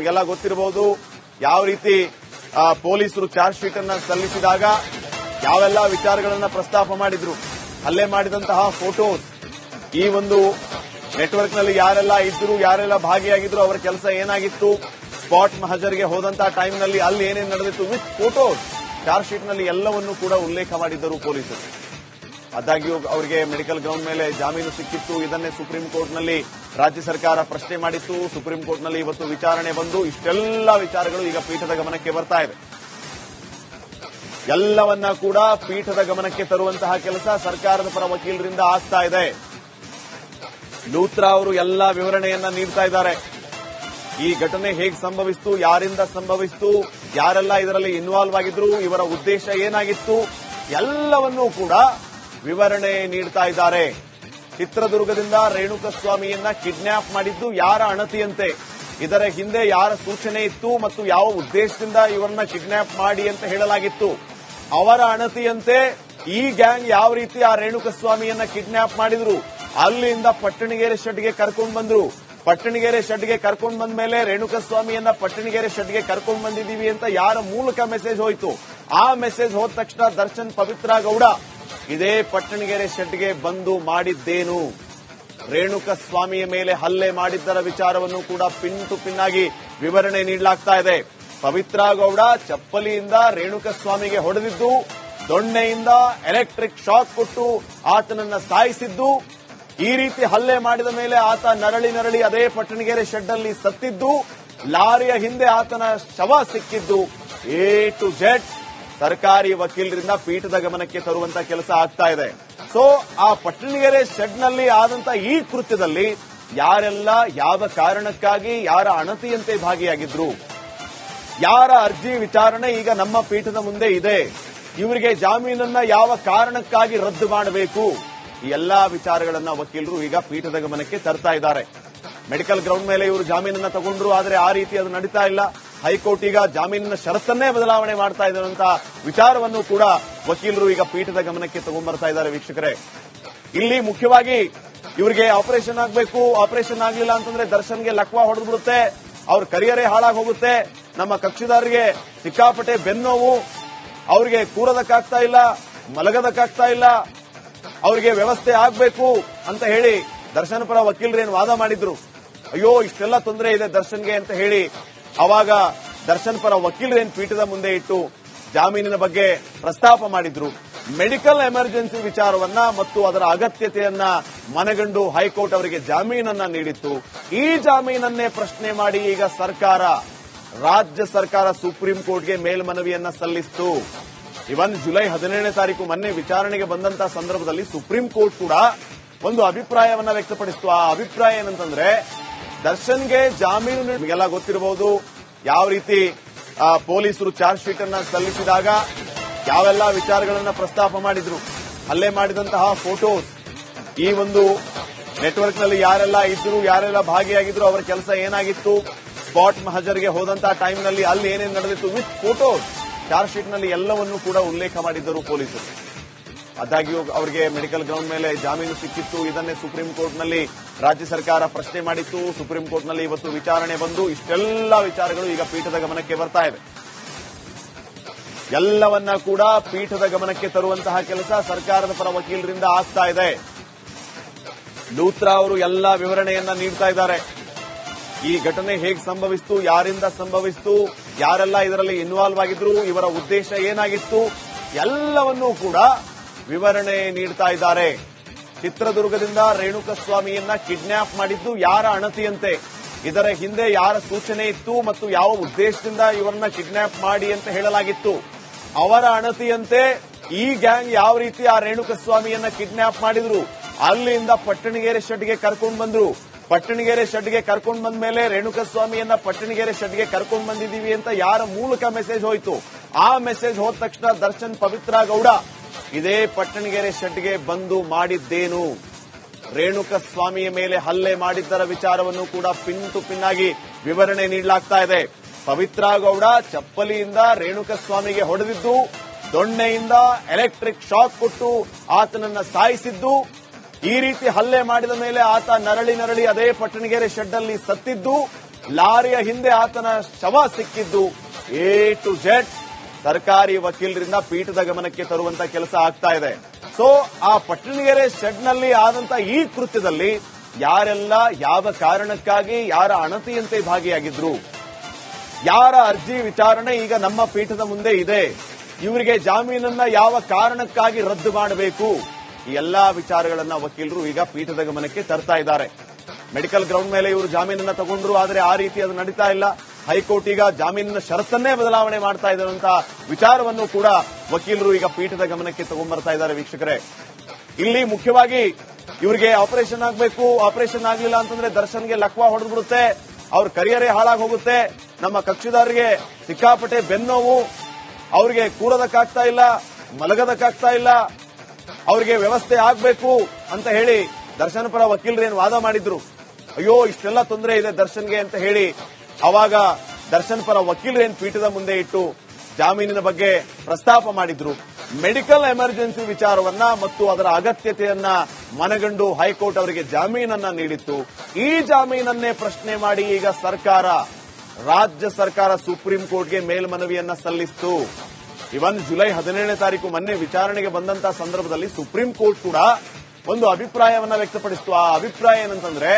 ನಿಮಗೆಲ್ಲ ಗೊತ್ತಿರಬಹುದು, ಯಾವ ರೀತಿ ಪೊಲೀಸರು ಚಾರ್ಜ್ ಶೀಟ್ ಅನ್ನ ಸಲ್ಲಿಸಿದಾಗ ಯಾವೆಲ್ಲ ವಿಚಾರಗಳನ್ನ ಪ್ರಸ್ತಾಪ ಮಾಡಿದ್ರು. ಹಲ್ಲೆ ಮಾಡಿದಂತಹ ಫೋಟೋಸ್, ಈ ಒಂದು ನೆಟ್ವರ್ಕ್ನಲ್ಲಿ ಯಾರೆಲ್ಲ ಇದ್ರು, ಯಾರೆಲ್ಲ ಭಾಗಿಯಾಗಿದ್ರು, ಅವರ ಕೆಲಸ ಏನಾಗಿತ್ತು, ಸ್ಪಾಟ್ ಮಹಜರ್ಗೆ ಹೋದಂತಹ ಟೈಮ್ನಲ್ಲಿ ಅಲ್ಲಿ ಏನೇನು ನಡೆದಿತ್ತು, ವಿತ್ ಫೋಟೋಸ್, ಚಾರ್ಜ್ ಶೀಟ್ನಲ್ಲಿ ಎಲ್ಲವನ್ನೂ ಕೂಡ ಉಲ್ಲೇಖ ಮಾಡಿದ್ದರು ಪೊಲೀಸರು. ಆದಾಗ್ಯೂ ಅವರಿಗೆ ಮೆಡಿಕಲ್ ಗ್ರೌಂಡ್ ಮೇಲೆ ಜಾಮೀನು ಸಿಕ್ಕಿತ್ತು. ಇದನ್ನೇ ಸುಪ್ರೀಂ ಕೋರ್ಟ್ನಲ್ಲಿ ರಾಜ್ಯ ಸರ್ಕಾರ ಪ್ರಶ್ನೆ ಮಾಡಿತ್ತು. ಸುಪ್ರೀಂ ಕೋರ್ಟ್ನಲ್ಲಿ ಇವತ್ತು ವಿಚಾರಣೆ ಬಂದು ಇಷ್ಟೆಲ್ಲ ವಿಚಾರಗಳು ಈಗ ಪೀಠದ ಗಮನಕ್ಕೆ ಬರ್ತಾ ಇದೆ ಎಲ್ಲವನ್ನ ಕೂಡ ಪೀಠದ ಗಮನಕ್ಕೆ ತರುವಂತಹ ಕೆಲಸ ಸರ್ಕಾರದ ಪರ ವಕೀಲರಿಂದ ಆಗ್ತಾ ಇದೆ. ಲೂತ್ರಾ ಅವರು ಎಲ್ಲ ವಿವರಣೆಯನ್ನ ನೀಡ್ತಾ ಇದ್ದಾರೆ. ಈ ಘಟನೆ ಹೇಗೆ ಸಂಭವಿಸಿತು, ಯಾರಿಂದ ಸಂಭವಿಸಿತು, ಯಾರೆಲ್ಲ ಇದರಲ್ಲಿ ಇನ್ವಾಲ್ವ್ ಆಗಿದ್ರು, ಇವರ ಉದ್ದೇಶ ಏನಾಗಿತ್ತು, ಎಲ್ಲವನ್ನೂ ಕೂಡ ವಿವರಣೆ ನೀಡ್ತಾ ಇದ್ದಾರೆ. ಚಿತ್ರದುರ್ಗದಿಂದ ರೇಣುಕಸ್ವಾಮಿಯನ್ನ ಕಿಡ್ನಾಪ್ ಮಾಡಿದ್ದು ಯಾರ ಅಣತಿಯಂತೆ? ಇದರ ಹಿಂದೆ ಯಾರ ಸೂಚನೆ ಇತ್ತು ಮತ್ತು ಯಾವ ಉದ್ದೇಶದಿಂದ ಇವರನ್ನ ಕಿಡ್ನಾಪ್ ಮಾಡಿ ಅಂತ ಹೇಳಲಾಗಿತ್ತು. ಅವರ ಅಣತಿಯಂತೆ ಈ ಗ್ಯಾಂಗ್ ಯಾವ ರೀತಿ ಆ ರೇಣುಕಸ್ವಾಮಿಯನ್ನ ಕಿಡ್ನಾಪ್ ಮಾಡಿದ್ರು? ಅಲ್ಲಿಂದ ಪಟ್ಟಣಗೆರೆ ಶೆಡ್ಗೆ ಕರ್ಕೊಂಡು ಬಂದ್ರು. ಪಟ್ಟಣಗೆರೆ ಶೆಡ್ಗೆ ಕರ್ಕೊಂಡು ಬಂದ ಮೇಲೆ ರೇಣುಕಸ್ವಾಮಿಯನ್ನ ಪಟ್ಟಣಗೆರೆ ಶೆಡ್ಗೆ ಕರ್ಕೊಂಡು ಬಂದಿದ್ದೀವಿ ಅಂತ ಯಾರ ಮೂಲಕ ಮೆಸೇಜ್ ಹೋಯ್ತು? ಆ ಮೆಸೇಜ್ ಹೋದ ತಕ್ಷಣ ದರ್ಶನ್ ಪವಿತ್ರ ಗೌಡ ಇದೇ ಪಟ್ಟಣಗೆರೆ ಶೆಡ್ಗೆ ಬಂದು ಮಾಡಿದ್ದೇನು? ರೇಣುಕ ಸ್ವಾಮಿಯ ಮೇಲೆ ಹಲ್ಲೆ ಮಾಡಿದ್ದರ ವಿಚಾರವನ್ನು ಕೂಡ ಪಿನ್ ಟು ಪಿನ್ ಆಗಿ ವಿವರಣೆ ನೀಡಲಾಗ್ತಾ ಇದೆ. ಪವಿತ್ರ ಗೌಡ ಚಪ್ಪಲಿಯಿಂದ ರೇಣುಕ ಸ್ವಾಮಿಗೆ ಹೊಡೆದಿದ್ದು, ದೊಣ್ಣೆಯಿಂದ ಎಲೆಕ್ಟ್ರಿಕ್ ಶಾಕ್ ಕೊಟ್ಟು ಆತನನ್ನ ಸಾಯಿಸಿದ್ದು, ಈ ರೀತಿ ಹಲ್ಲೆ ಮಾಡಿದ ಮೇಲೆ ಆತ ನರಳಿ ನರಳಿ ಅದೇ ಪಟ್ಟಣಗೆರೆ ಶೆಡ್ ಅಲ್ಲಿ ಸತ್ತಿದ್ದು, ಲಾರಿಯ ಹಿಂದೆ ಆತನ ಶವ ಸಿಕ್ಕಿದ್ದು, ಎ ಟು ಜೆಡ್ ಸರ್ಕಾರಿ ವಕೀಲರಿಂದ ಪೀಠದ ಗಮನಕ್ಕೆ ತರುವಂತ ಕೆಲಸ ಆಗ್ತಾ ಇದೆ. ಸೊ ಆ ಪಟ್ಟಣಗೆರೆ ಶೆಡ್ನಲ್ಲಿ ಆದಂತ ಈ ಕೃತ್ಯದಲ್ಲಿ ಯಾರೆಲ್ಲ ಯಾವ ಕಾರಣಕ್ಕಾಗಿ, ಯಾರ ಅಣತಿಯಂತೆ ಭಾಗಿಯಾಗಿದ್ರು? ಯಾರ ಅರ್ಜಿ ವಿಚಾರಣೆ ಈಗ ನಮ್ಮ ಪೀಠದ ಮುಂದೆ ಇದೆ? ಇವರಿಗೆ ಜಾಮೀನನ್ನ ಯಾವ ಕಾರಣಕ್ಕಾಗಿ ರದ್ದು ಮಾಡಬೇಕು? ಈ ಎಲ್ಲಾ ವಿಚಾರಗಳನ್ನ ವಕೀಲರು ಈಗ ಪೀಠದ ಗಮನಕ್ಕೆ ತರ್ತಾ ಇದ್ದಾರೆ. ಮೆಡಿಕಲ್ ಗ್ರೌಂಡ್ ಮೇಲೆ ಇವರು ಜಾಮೀನನ್ನ ತಗೊಂಡ್ರು, ಆದರೆ ಆ ರೀತಿ ಅದು ನಡೀತಾ ಇಲ್ಲ. ಹೈಕೋರ್ಟ್ ಈಗ ಜಾಮೀನಿನ ಷರತ್ತನ್ನೇ ಬದಲಾವಣೆ ಮಾಡ್ತಾ ಇದ್ದಂತಹ ವಿಚಾರವನ್ನು ಕೂಡ ವಕೀಲರು ಈಗ ಪೀಠದ ಗಮನಕ್ಕೆ ತಗೊಂಡ್ಬರ್ತಾ ಇದ್ದಾರೆ ವೀಕ್ಷಕರೇ. ಇಲ್ಲಿ ಮುಖ್ಯವಾಗಿ ಇವರಿಗೆ ಆಪರೇಷನ್ ಆಗಬೇಕು, ಆಪರೇಷನ್ ಆಗಲಿಲ್ಲ ಅಂತಂದ್ರೆ ದರ್ಶನ್ಗೆ ಲಕ್ವಾ ಹೊಡೆದು ಬಿಡುತ್ತೆ ಅವ್ರ ಕರಿಯರೇ ಹಾಳಾಗಿ ಹೋಗುತ್ತೆ ನಮ್ಮ ಕಕ್ಷಿದಾರರಿಗೆ ಸಿಕ್ಕಾಪಟ್ಟೆ ಬೆನ್ನೋವು, ಅವ್ರಿಗೆ ಕೂರೋದಕ್ಕಾಗ್ತಾ ಇಲ್ಲ, ಮಲಗದಕ್ಕಾಗ್ತಾ ಇಲ್ಲ, ಅವರಿಗೆ ವ್ಯವಸ್ಥೆ ಆಗಬೇಕು ಅಂತ ಹೇಳಿ ದರ್ಶನ್ ಪರ ವಕೀಲರೇನು ವಾದ ಮಾಡಿದ್ರು? ಅಯ್ಯೋ, ಇಷ್ಟೆಲ್ಲ ತೊಂದರೆ ಇದೆ ದರ್ಶನ್ಗೆ ಅಂತ ಹೇಳಿ ಅವಾಗ ದರ್ಶನ್ ಪರ ವಕೀಲರೇನು ಪೀಠದ ಮುಂದೆ ಇಟ್ಟು ಜಾಮೀನಿನ ಬಗ್ಗೆ ಪ್ರಸ್ತಾಪ ಮಾಡಿದ್ರು. ಮೆಡಿಕಲ್ ಎಮರ್ಜೆನ್ಸಿ ವಿಚಾರವನ್ನ ಮತ್ತು ಅದರ ಅಗತ್ಯತೆಯನ್ನ ಮನಗಂಡು ಹೈಕೋರ್ಟ್ ಅವರಿಗೆ ಜಾಮೀನನ್ನ ನೀಡಿತ್ತು. ಈ ಜಾಮೀನನ್ನೇ ಪ್ರಶ್ನೆ ಮಾಡಿ ಈಗ ಸರ್ಕಾರ, ರಾಜ್ಯ ಸರ್ಕಾರ ಸುಪ್ರೀಂ ಕೋರ್ಟ್ಗೆ ಮೇಲ್ಮನವಿಯನ್ನ ಸಲ್ಲಿಸಿತು. ಇವನ್ ಜುಲೈ ಹದಿನೇಳನೇ ತಾರೀಕು ಮೊನ್ನೆ ವಿಚಾರಣೆಗೆ ಬಂದಂತಹ ಸಂದರ್ಭದಲ್ಲಿ ಸುಪ್ರೀಂ ಕೋರ್ಟ್ ಕೂಡ ಒಂದು ಅಭಿಪ್ರಾಯವನ್ನ ವ್ಯಕ್ತಪಡಿಸಿತು. ಆ ಅಭಿಪ್ರಾಯ ಏನಂತಂದ್ರೆ ದರ್ಶನ್ಗೆ ಜಾಮೀನು ನಿಮಗೆಲ್ಲ ಗೊತ್ತಿರಬಹುದು ಯಾವ ರೀತಿ ಪೊಲೀಸರು ಚಾರ್ಜ್ ಶೀಟ್ ಅನ್ನ ಸಲ್ಲಿಸಿದಾಗ ಯಾವೆಲ್ಲ ವಿಚಾರಗಳನ್ನ ಪ್ರಸ್ತಾಪ ಮಾಡಿದ್ರು. ಹಲ್ಲೆ ಮಾಡಿದಂತಹ ಫೋಟೋಸ್, ಈ ಒಂದು ನೆಟ್ವರ್ಕ್ನಲ್ಲಿ ಯಾರೆಲ್ಲ ಇದ್ರು, ಯಾರೆಲ್ಲ ಭಾಗಿಯಾಗಿದ್ರು, ಅವರ ಕೆಲಸ ಏನಾಗಿತ್ತು, ಸ್ಪಾಟ್ ಮಹಜರ್ಗೆ ಹೋದಂತಹ ಟೈಮ್ನಲ್ಲಿ ಅಲ್ಲಿ ಏನೇನು ನಡೆದಿತ್ತು, ವಿತ್ ಫೋಟೋಸ್, ಚಾರ್ಜ್ ಶೀಟ್ನಲ್ಲಿ ಎಲ್ಲವನ್ನೂ ಕೂಡ ಉಲ್ಲೇಖ ಮಾಡಿದ್ದರು ಪೊಲೀಸರು. ಆದಾಗ್ಯೂ ಅವರಿಗೆ ಮೆಡಿಕಲ್ ಗ್ರೌಂಡ್ ಮೇಲೆ ಜಾಮೀನು ಸಿಕ್ಕಿತ್ತು. ಇದನ್ನೇ ಸುಪ್ರೀಂ ಕೋರ್ಟ್ನಲ್ಲಿ ರಾಜ್ಯ ಸರ್ಕಾರ ಪ್ರಶ್ನೆ ಮಾಡಿತ್ತು. ಸುಪ್ರೀಂ ಕೋರ್ಟ್ನಲ್ಲಿ ಇವತ್ತು ವಿಚಾರಣೆ ಬಂದು ಇಷ್ಟೆಲ್ಲ ವಿಚಾರಗಳು ಈಗ ಪೀಠದ ಗಮನಕ್ಕೆ ಬರ್ತಾ ಇದೆ. ಎಲ್ಲವನ್ನ ಕೂಡ ಪೀಠದ ಗಮನಕ್ಕೆ ತರುವಂತಹ ಕೆಲಸ ಸರ್ಕಾರದ ಪರ ವಕೀಲರಿಂದ ಆಗ್ತಾ ಇದೆ. ಲೂತ್ರಾ ಅವರು ಎಲ್ಲ ವಿವರಣೆಯನ್ನ ನೀಡ್ತಾ ಇದ್ದಾರೆ. ಈ ಘಟನೆ ಹೇಗೆ ಸಂಭವಿಸ್ತು, ಯಾರಿಂದ ಸಂಭವಿಸಿತು, ಯಾರೆಲ್ಲ ಇದರಲ್ಲಿ ಇನ್ವಾಲ್ವ್ ಆಗಿದ್ರು, ಇವರ ಉದ್ದೇಶ ಏನಾಗಿತ್ತು, ಎಲ್ಲವನ್ನೂ ಕೂಡ ವಿವರಣೆ ನೀಡ್ತಾ ಇದ್ದಾರೆ. ಚಿತ್ರದುರ್ಗದಿಂದ ರೇಣುಕಸ್ವಾಮಿಯನ್ನ ಕಿಡ್ನಾಪ್ ಮಾಡಿದ್ದು ಯಾರ ಅಣತಿಯಂತೆ? ಇದರ ಹಿಂದೆ ಯಾರ ಸೂಚನೆ ಇತ್ತು ಮತ್ತು ಯಾವ ಉದ್ದೇಶದಿಂದ ಇವರನ್ನ ಕಿಡ್ನಾಪ್ ಮಾಡಿ ಅಂತ ಹೇಳಲಾಗಿತ್ತು. ಅವರ ಅಣತಿಯಂತೆ ಈ ಗ್ಯಾಂಗ್ ಯಾವ ರೀತಿ ಆ ರೇಣುಕಸ್ವಾಮಿಯನ್ನ ಕಿಡ್ನಾಪ್ ಮಾಡಿದ್ರು? ಅಲ್ಲಿಂದ ಪಟ್ಟಣಗೆರೆ ಶೆಡ್ಗೆ ಕರ್ಕೊಂಡು ಬಂದ್ರು. ಪಟ್ಟಣಗೆರೆ ಶೆಡ್ಗೆ ಕರ್ಕೊಂಡು ಬಂದ ಮೇಲೆ ರೇಣುಕಸ್ವಾಮಿಯನ್ನ ಪಟ್ಟಣಗೆರೆ ಶೆಡ್ಗೆ ಕರ್ಕೊಂಡು ಬಂದಿದ್ದೀವಿ ಅಂತ ಯಾರ ಮೂಲಕ ಮೆಸೇಜ್ ಹೋಯ್ತು? ಆ ಮೆಸೇಜ್ ಹೋದ ತಕ್ಷಣ ದರ್ಶನ್ ಪವಿತ್ರ ಗೌಡ ಇದೇ ಪಟ್ಟಣಗೆರೆ ಶೆಡ್ಗೆ ಬಂದು ಮಾಡಿದ್ದೇನು? ರೇಣುಕ ಸ್ವಾಮಿಯ ಮೇಲೆ ಹಲ್ಲೆ ಮಾಡಿದ್ದರ ವಿಚಾರವನ್ನು ಕೂಡ ಪಿನ್ ಟು ಪಿನ್ ವಿವರಣೆ ನೀಡಲಾಗ್ತಾ ಇದೆ. ಪವಿತ್ರ ಗೌಡ ಚಪ್ಪಲಿಯಿಂದ ರೇಣುಕ ಸ್ವಾಮಿಗೆ ಹೊಡೆದಿದ್ದು, ದೊಣ್ಣೆಯಿಂದ ಎಲೆಕ್ಟ್ರಿಕ್ ಶಾಕ್ ಕೊಟ್ಟು ಆತನನ್ನ ಸಾಯಿಸಿದ್ದು, ಈ ರೀತಿ ಹಲ್ಲೆ ಮಾಡಿದ ಮೇಲೆ ಆತ ನರಳಿ ನರಳಿ ಅದೇ ಪಟ್ಟಣಗೆರೆ ಶೆಡ್ ಅಲ್ಲಿ ಸತ್ತಿದ್ದು, ಲಾರಿಯ ಹಿಂದೆ ಆತನ ಶವ ಸಿಕ್ಕಿದ್ದು ಎ ಟು ಜೆಡ್ ಸರ್ಕಾರಿ ವಕೀಲರಿಂದ ಪೀಠದ ಗಮನಕ್ಕೆ ತರುವಂತ ಕೆಲಸ ಆಗ್ತಾ ಇದೆ. ಸೊ ಆ ಪಟ್ಟಣಗೆರೆ ಶೆಡ್ನಲ್ಲಿ ಆದಂತ ಈ ಕೃತ್ಯದಲ್ಲಿ ಯಾರೆಲ್ಲ ಯಾವ ಕಾರಣಕ್ಕಾಗಿ, ಯಾರ ಅಣತಿಯಂತೆ ಭಾಗಿಯಾಗಿದ್ರು? ಯಾರ ಅರ್ಜಿ ವಿಚಾರಣೆ ಈಗ ನಮ್ಮ ಪೀಠದ ಮುಂದೆ ಇದೆ? ಇವರಿಗೆ ಜಾಮೀನನ್ನ ಯಾವ ಕಾರಣಕ್ಕಾಗಿ ರದ್ದು ಮಾಡಬೇಕು? ಈ ಎಲ್ಲಾ ವಿಚಾರಗಳನ್ನ ವಕೀಲರು ಈಗ ಪೀಠದ ಗಮನಕ್ಕೆ ತರ್ತಾ ಇದ್ದಾರೆ. ಮೆಡಿಕಲ್ ಗ್ರೌಂಡ್ ಮೇಲೆ ಇವರು ಜಾಮೀನನ್ನ ತಗೊಂಡ್ರು, ಆದರೆ ಆ ರೀತಿ ಅದು ನಡೀತಾ ಇಲ್ಲ. ಹೈಕೋರ್ಟ್ ಈಗ ಜಾಮೀನಿನ ಷರತ್ತನ್ನೇ ಬದಲಾವಣೆ ಮಾಡ್ತಾ ಇದ್ದಂತಹ ವಿಚಾರವನ್ನು ಕೂಡ ವಕೀಲರು ಈಗ ಪೀಠದ ಗಮನಕ್ಕೆ ತಗೊಂಡ್ಬರ್ತಾ ಇದ್ದಾರೆ ವೀಕ್ಷಕರೇ. ಇಲ್ಲಿ ಮುಖ್ಯವಾಗಿ ಇವರಿಗೆ ಆಪರೇಷನ್ ಆಗಬೇಕು, ಆಪರೇಷನ್ ಆಗಲಿಲ್ಲ ಅಂತಂದ್ರೆ ದರ್ಶನ್ಗೆ ಲಕ್ವಾ ಹೊಡೆದ್ಬಿಡುತ್ತೆ, ಅವ್ರ ಕರಿಯರೇ ಹಾಳಾಗಿ ಹೋಗುತ್ತೆ, ನಮ್ಮ ಕಕ್ಷಿದಾರರಿಗೆ ಸಿಕ್ಕಾಪಟ್ಟೆ ಬೆನ್ನೋವು, ಅವ್ರಿಗೆ ಕೂರೋದಕ್ಕಾಗ್ತಾ ಇಲ್ಲ ಮಲಗೋದಕ್ಕಾಗ್ತಾ ಇಲ್ಲ, ಅವ್ರಿಗೆ ವ್ಯವಸ್ಥೆ ಆಗಬೇಕು ಅಂತ ಹೇಳಿ ದರ್ಶನ್ ಪರ ವಕೀಲರು ಏನು ವಾದ ಮಾಡಿದ್ರು. ಅಯ್ಯೋ, ಇಷ್ಟೆಲ್ಲ ತೊಂದರೆ ಇದೆ ದರ್ಶನ್ಗೆ ಅಂತ ಹೇಳಿ ಅವಾಗ ದರ್ಶನ್ ಪರ ವಕೀಲರು ಏನ್ ಪೀಠದ ಮುಂದೆ ಇಟ್ಟು ಜಾಮೀನಿನ ಬಗ್ಗೆ ಪ್ರಸ್ತಾಪ ಮಾಡಿದ್ರು. ಮೆಡಿಕಲ್ ಎಮರ್ಜೆನ್ಸಿ ವಿಚಾರವನ್ನ ಮತ್ತು ಅದರ ಅಗತ್ಯತೆಯನ್ನ ಮನಗಂಡು ಹೈಕೋರ್ಟ್ ಅವರಿಗೆ ಜಾಮೀನನ್ನ ನೀಡಿತ್ತು. ಈ ಜಾಮೀನನ್ನೇ ಪ್ರಶ್ನೆ ಮಾಡಿ ಈಗ ಸರ್ಕಾರ, ರಾಜ್ಯ ಸರ್ಕಾರ ಸುಪ್ರೀಂ ಕೋರ್ಟ್ಗೆ ಮೇಲ್ಮನವಿಯನ್ನ ಸಲ್ಲಿಸಿತು. ಇವನ್ ಜುಲೈ ಹದಿನೇಳನೇ ತಾರೀಕು ಮೊನ್ನೆ ವಿಚಾರಣೆಗೆ ಬಂದಂತಹ ಸಂದರ್ಭದಲ್ಲಿ ಸುಪ್ರೀಂ ಕೋರ್ಟ್ ಕೂಡ ಒಂದು ಅಭಿಪ್ರಾಯವನ್ನ ವ್ಯಕ್ತಪಡಿಸಿತು. ಆ ಅಭಿಪ್ರಾಯ ಏನಂತಂದ್ರೆ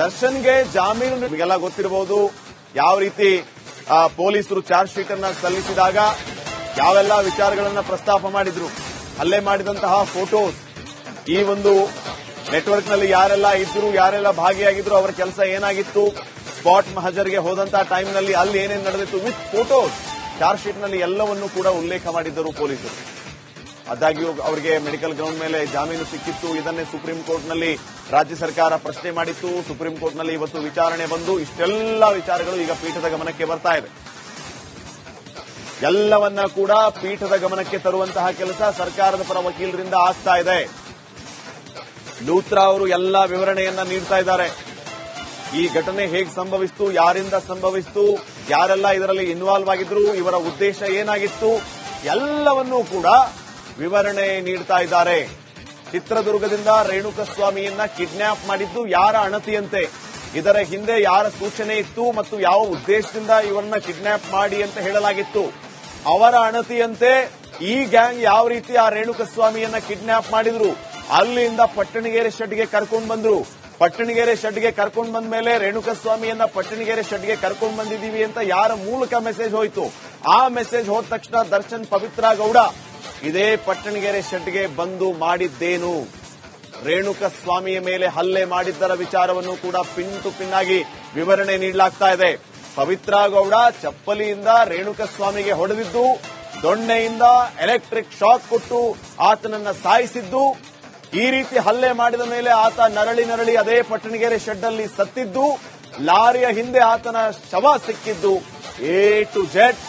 ದರ್ಶನ್ಗೆ ಜಾಮೀನು ನಿಮಗೆಲ್ಲ ಗೊತ್ತಿರಬಹುದು ಯಾವ ರೀತಿ ಪೊಲೀಸರು ಚಾರ್ಜ್ ಶೀಟ್ ಅನ್ನ ಸಲ್ಲಿಸಿದಾಗ ಯಾವೆಲ್ಲ ವಿಚಾರಗಳನ್ನ ಪ್ರಸ್ತಾಪ ಮಾಡಿದ್ರು. ಹಲ್ಲೆ ಮಾಡಿದಂತಹ ಫೋಟೋಸ್. ಈ ಒಂದು ನೆಟ್ವರ್ಕ್ನಲ್ಲಿ ಯಾರೆಲ್ಲ ಇದ್ರು, ಯಾರೆಲ್ಲ ಭಾಗಿಯಾಗಿದ್ರು, ಅವರ ಕೆಲಸ ಏನಾಗಿತ್ತು. ಸ್ಪಾಟ್ ಮಹಜರ್ಗೆ ಹೋದಂತಹ ಟೈಮ್ನಲ್ಲಿ ಅಲ್ಲಿ ಏನೇನು ನಡೆದಿತ್ತು. With photos. ಚಾರ್ಜ್ ಶೀಟ್ನಲ್ಲಿ ಎಲ್ಲವನ್ನೂ ಕೂಡ ಉಲ್ಲೇಖ ಮಾಡಿದ್ದರು ಪೊಲೀಸರು. ಆದಾಗ್ಯೂ ಅವರಿಗೆ ಮೆಡಿಕಲ್ ಗ್ರೌಂಡ್ ಮೇಲೆ ಜಾಮೀನು ಸಿಕ್ಕಿತ್ತು. ಇದನ್ನೇ ಸುಪ್ರೀಂ ಕೋರ್ಟ್ನಲ್ಲಿ ರಾಜ್ಯ ಸರ್ಕಾರ ಪ್ರಶ್ನೆ ಮಾಡಿತ್ತು. ಸುಪ್ರೀಂ ಕೋರ್ಟ್ನಲ್ಲಿ ಇವತ್ತು ವಿಚಾರಣೆ ಬಂದು ಇಷ್ಟೆಲ್ಲ ವಿಚಾರಗಳು ಈಗ ಪೀಠದ ಗಮನಕ್ಕೆ ಬರ್ತಾ ಇದೆ. ಎಲ್ಲವನ್ನ ಕೂಡ ಪೀಠದ ಗಮನಕ್ಕೆ ತರುವಂತಹ ಕೆಲಸ ಸರ್ಕಾರದ ಪರ ವಕೀಲರಿಂದ ಆಗ್ತಾ ಇದೆ. ಲೂತ್ರಾ ಅವರು ಎಲ್ಲ ವಿವರಣೆಯನ್ನ ನೀಡ್ತಾ ಇದ್ದಾರೆ. ಈ ಘಟನೆ ಹೇಗೆ ಸಂಭವಿಸ್ತು, ಯಾರಿಂದ ಸಂಭವಿಸಿತು, ಯಾರೆಲ್ಲ ಇದರಲ್ಲಿ ಇನ್ವಾಲ್ವ್ ಆಗಿದ್ರು, ಇವರ ಉದ್ದೇಶ ಏನಾಗಿತ್ತು, ಎಲ್ಲವನ್ನೂ ಕೂಡ ವಿವರಣೆ ನೀಡ್ತಾ ಇದ್ದಾರೆ. ಚಿತ್ರದುರ್ಗದಿಂದ ರೇಣುಕಸ್ವಾಮಿಯನ್ನ ಕಿಡ್ನಾಪ್ ಮಾಡಿದ್ದು ಯಾರ ಅಣತಿಯಂತೆ? ಇದರ ಹಿಂದೆ ಯಾರ ಸೂಚನೆ ಇತ್ತು ಮತ್ತು ಯಾವ ಉದ್ದೇಶದಿಂದ ಇವರನ್ನ ಕಿಡ್ನಾಪ್ ಮಾಡಿ ಅಂತ ಹೇಳಲಾಗಿತ್ತು. ಅವರ ಅಣತಿಯಂತೆ ಈ ಗ್ಯಾಂಗ್ ಯಾವ ರೀತಿ ಆ ರೇಣುಕಸ್ವಾಮಿಯನ್ನ ಕಿಡ್ನಾಪ್ ಮಾಡಿದ್ರು? ಅಲ್ಲಿಂದ ಪಟ್ಟಣಗೆರೆ ಶೆಡ್ಗೆ ಕರ್ಕೊಂಡು ಬಂದ್ರು. ಪಟ್ಟಣಗೆರೆ ಶೆಡ್ಗೆ ಕರ್ಕೊಂಡು ಬಂದ ಮೇಲೆ ರೇಣುಕಸ್ವಾಮಿಯನ್ನ ಪಟ್ಟಣಗೆರೆ ಶೆಡ್ಗೆ ಕರ್ಕೊಂಡು ಬಂದಿದ್ದೀವಿ ಅಂತ ಯಾರ ಮೂಲಕ ಮೆಸೇಜ್ ಹೋಯಿತು? ಆ ಮೆಸೇಜ್ ಹೋದ ತಕ್ಷಣ ದರ್ಶನ್ ಪವಿತ್ರ ಗೌಡ ಇದೇ ಪಟ್ಟಣಗೆರೆ ಶೆಡ್ಗೆ ಬಂದು ಮಾಡಿದ್ದೇನು? ರೇಣುಕ ಸ್ವಾಮಿಯ ಮೇಲೆ ಹಲ್ಲೆ ಮಾಡಿದ್ದರ ವಿಚಾರವನ್ನು ಕೂಡ ಪಿನ್ ಟು ಪಿನ್ ವಿವರಣೆ ನೀಡಲಾಗ್ತಾ ಇದೆ. ಪವಿತ್ರ ಗೌಡ ಚಪ್ಪಲಿಯಿಂದ ರೇಣುಕ ಸ್ವಾಮಿಗೆ ಹೊಡೆದಿದ್ದು, ದೊಣ್ಣೆಯಿಂದ ಎಲೆಕ್ಟ್ರಿಕ್ ಶಾಕ್ ಕೊಟ್ಟು ಆತನನ್ನ ಸಾಯಿಸಿದ್ದು, ಈ ರೀತಿ ಹಲ್ಲೆ ಮಾಡಿದ ಮೇಲೆ ಆತ ನರಳಿ ನರಳಿ ಅದೇ ಪಟ್ಟಣಗೆರೆ ಶೆಡ್ ಅಲ್ಲಿ ಸತ್ತಿದ್ದು, ಲಾರಿಯ ಹಿಂದೆ ಆತನ ಶವ ಸಿಕ್ಕಿದ್ದು, ಎ ಟು ಜೆಡ್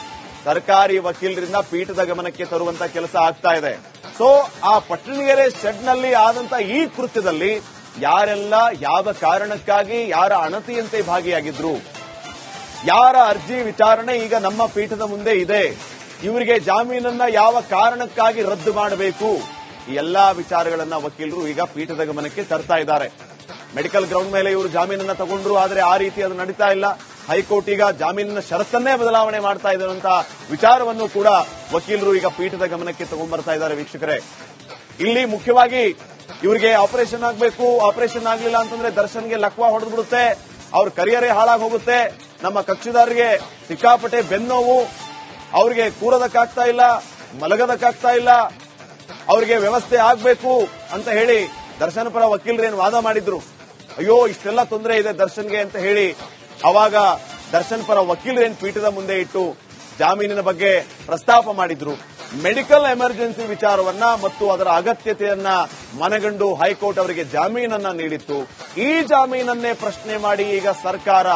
ಸರ್ಕಾರಿ ವಕೀಲರಿಂದ ಪೀಠದ ಗಮನಕ್ಕೆ ತರುವಂತ ಕೆಲಸ ಆಗ್ತಾ ಇದೆ. ಸೊ ಆ ಪಟ್ಟಣಗೆರೆ ಶೆಡ್ನಲ್ಲಿ ಆದಂತ ಈ ಕೃತ್ಯದಲ್ಲಿ ಯಾರೆಲ್ಲ ಯಾವ ಕಾರಣಕ್ಕಾಗಿ, ಯಾರ ಅಣತಿಯಂತೆ ಭಾಗಿಯಾಗಿದ್ರು? ಯಾರ ಅರ್ಜಿ ವಿಚಾರಣೆ ಈಗ ನಮ್ಮ ಪೀಠದ ಮುಂದೆ ಇದೆ? ಇವರಿಗೆ ಜಾಮೀನನ್ನ ಯಾವ ಕಾರಣಕ್ಕಾಗಿ ರದ್ದು ಮಾಡಬೇಕು? ಈ ಎಲ್ಲಾ ವಿಚಾರಗಳನ್ನ ವಕೀಲರು ಈಗ ಪೀಠದ ಗಮನಕ್ಕೆ ತರ್ತಾ ಇದ್ದಾರೆ. ಮೆಡಿಕಲ್ ಗ್ರೌಂಡ್ ಮೇಲೆ ಇವರು ಜಾಮೀನನ್ನ ತಗೊಂಡ್ರು, ಆದರೆ ಆ ರೀತಿ ಅದು ನಡೀತಾ ಇಲ್ಲ. ಹೈಕೋರ್ಟ್ ಈಗ ಜಾಮೀನಿನ ಷರತ್ತನ್ನೇ ಬದಲಾವಣೆ ಮಾಡ್ತಾ ಇರುವಂತ ವಿಚಾರವನ್ನು ಕೂಡ ವಕೀಲರು ಈಗ ಪೀಠದ ಗಮನಕ್ಕೆ ತಗೊಂಡ್ಬರ್ತಾ ಇದ್ದಾರೆ ವೀಕ್ಷಕರೇ. ಇಲ್ಲಿ ಮುಖ್ಯವಾಗಿ ಇವರಿಗೆ ಆಪರೇಷನ್ ಆಗಬೇಕು, ಆಪರೇಷನ್ ಆಗಲಿಲ್ಲ ಅಂತಂದ್ರೆ ದರ್ಶನ್ಗೆ ಲಕ್ವಾ ಹೊಡೆದ್ಬಿಡುತ್ತೆ, ಅವ್ರ ಕರಿಯರೇ ಹೋಗುತ್ತೆ, ನಮ್ಮ ಕಕ್ಷಿದಾರರಿಗೆ ಸಿಕ್ಕಾಪಟ್ಟೆ ಬೆನ್ನೋವು, ಅವ್ರಿಗೆ ಕೂರೋದಕ್ಕಾಗ್ತಾ ಇಲ್ಲ ಮಲಗೋದಕ್ಕಾಗ್ತಾ ಇಲ್ಲ, ಅವ್ರಿಗೆ ವ್ಯವಸ್ಥೆ ಆಗಬೇಕು ಅಂತ ಹೇಳಿ ದರ್ಶನ್ ಪರ ವಕೀಲರೇನು ವಾದ ಮಾಡಿದ್ರು? ಅಯ್ಯೋ, ಇಷ್ಟೆಲ್ಲ ತೊಂದರೆ ಇದೆ ದರ್ಶನ್ಗೆ ಅಂತ ಹೇಳಿ ಅವಾಗ ದರ್ಶನ್ ಪರ ವಕೀಲರು ಏನ್ ಪೀಠದ ಮುಂದೆ ಇಟ್ಟು ಜಾಮೀನಿನ ಬಗ್ಗೆ ಪ್ರಸ್ತಾಪ ಮಾಡಿದ್ರು. ಮೆಡಿಕಲ್ ಎಮರ್ಜೆನ್ಸಿ ವಿಚಾರವನ್ನ ಮತ್ತು ಅದರ ಅಗತ್ಯತೆಯನ್ನ ಮನಗಂಡು ಹೈಕೋರ್ಟ್ ಅವರಿಗೆ ಜಾಮೀನನ್ನ ನೀಡಿತ್ತು. ಈ ಜಾಮೀನನ್ನೇ ಪ್ರಶ್ನೆ ಮಾಡಿ ಈಗ ಸರ್ಕಾರ,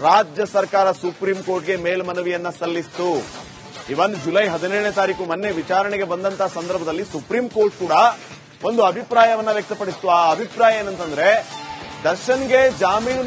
ರಾಜ್ಯ ಸರ್ಕಾರ ಸುಪ್ರೀಂ ಕೋರ್ಟ್ಗೆ ಮೇಲ್ಮನವಿಯನ್ನ ಸಲ್ಲಿಸಿತು. ಇವನ್ ಜುಲೈ ಹದಿನೇಳನೇ ತಾರೀಕು ಮೊನ್ನೆ ವಿಚಾರಣೆಗೆ ಬಂದಂತಹ ಸಂದರ್ಭದಲ್ಲಿ ಸುಪ್ರೀಂ ಕೋರ್ಟ್ ಕೂಡ ಒಂದು ಅಭಿಪ್ರಾಯವನ್ನ ವ್ಯಕ್ತಪಡಿಸಿತು. ಆ ಅಭಿಪ್ರಾಯ ಏನಂತಂದ್ರೆ, ದರ್ಶನ್ಗೆ ಜಾಮೀನು